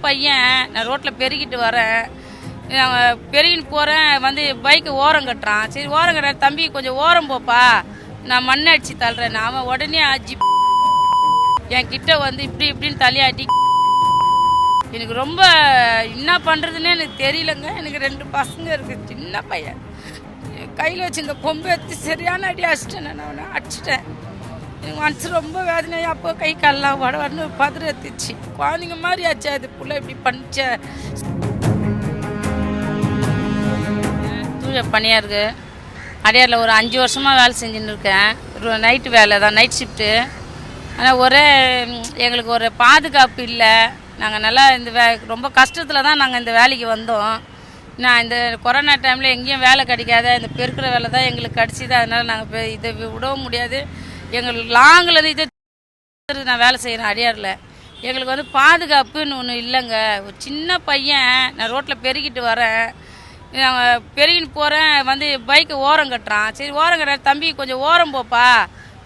பையன் நான் ரோட்டில் பெருகிட்டு வரேன். நான் பெருகின்னு போகிறேன் வந்து பைக்கு ஓரம் கட்டுறான். சரி ஓரம் கட்டுற தம்பி கொஞ்சம் ஓரம் போப்பா. நான் மண்ணை அடிச்சு தள்ளுறேன். அவன் உடனே அஜி என் கிட்ட வந்து இப்படி இப்படின்னு தலையாட்டி எனக்கு ரொம்ப என்ன பண்ணுறதுன்னே எனக்கு தெரியலங்க. எனக்கு ரெண்டு பசங்க இருக்கு சின்ன பையன். கையில் வச்சு இந்த கொம்பு எடுத்து சரியான அடி அடிச்சிட்டேன் நான் அவனை அடிச்சிட்டேன். எனக்கு மனசு ரொம்ப வேதனையாக அப்போ கை காலெலாம் வட பதறத்துச்சு குழந்தைங்க மாதிரி ஆச்சு அது புள்ள இப்படி பண்ணிச்ச தூய பணியாருக்கு அடையாரில் ஒரு அஞ்சு வருஷமாக வேலை செஞ்சுன்னு இருக்கேன். நைட்டு வேலை தான் நைட் ஷிஃப்ட்டு ஆனால் ஒரே எங்களுக்கு ஒரு பாதுகாப்பு இல்லை. நாங்கள் நல்லா இந்த வே ரொம்ப கஷ்டத்தில் தான் நாங்கள் இந்த வேலைக்கு வந்தோம். நான் இந்த கொரோனா டைமில் எங்கேயும் வேலை கிடைக்காத இந்த பெருக்கிற வேலை தான் எங்களுக்கு கிடச்சிது. அதனால் நாங்கள் இதை விடவும் முடியாது. எங்களுக்கு லாங்கில் இது நான் வேலை செய்கிறேன் அடியாரில். எங்களுக்கு வந்து பாதுகாப்புன்னு ஒன்று இல்லைங்க. ஒரு சின்ன பையன் நான் ரோட்டில் பெருகிட்டு வரேன். நான் பெருகின்னு போகிறேன் வந்து பைக்கை ஓரம் கட்டுறான். சரி ஓரம் கட்டுற தம்பி கொஞ்சம் ஓரம் போப்பா.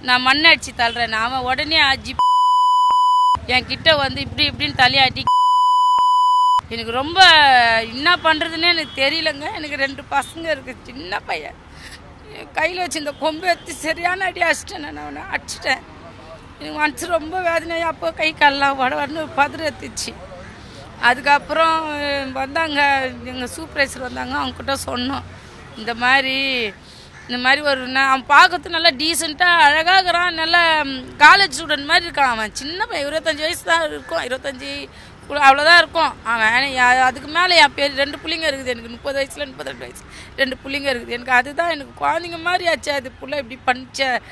நான் மண்ணை அடிச்சு தள்ளுறேன். அவன் உடனே அஜி என் கிட்ட வந்து இப்படி இப்படின்னு தலையாட்டி எனக்கு ரொம்ப என்ன பண்ணுறதுன்னே எனக்கு தெரியலங்க. எனக்கு ரெண்டு பசங்க இருக்குது சின்ன பையன். கையில் வச்சு இந்த கொம்பு எடுத்து சரியான அடி அடிச்சிட்டேன் நான் அவனை அடிச்சிட்டேன். எனக்கு மனசு ரொம்ப வேதனையாக அப்போ கை கால்லாம் வட வரன்னு பதற எடுத்துச்சு அதுக்கப்புறம் வந்தாங்க எங்கள் சூப்பர்வைசர் வந்தாங்க அவங்கக்கிட்ட சொன்னோம் இந்த மாதிரி இந்த மாதிரி ஒரு நான் அவன் பார்க்கறது நல்லா டீசெண்டாக அழகாக இருக்கிறான் நல்லா காலேஜ் ஸ்டூடெண்ட் மாதிரி இருக்கான் அவன். சின்ன பையன் இருபத்தஞ்சி வயசு தான் இருக்கும். இருபத்தஞ்சி அவ்வளோதான் இருக்கும். அவன் அதுக்கு மேலே என் பேர் ரெண்டு பிள்ளைங்க இருக்குது. எனக்கு முப்பது வயசில் முப்பத்தெட்டு வயசு. ரெண்டு பிள்ளைங்க இருக்குது. எனக்கு அதுதான் எனக்கு குழந்தைங்க மாதிரி ஆச்சு அது புள்ள இப்படி பண்ணிச்ச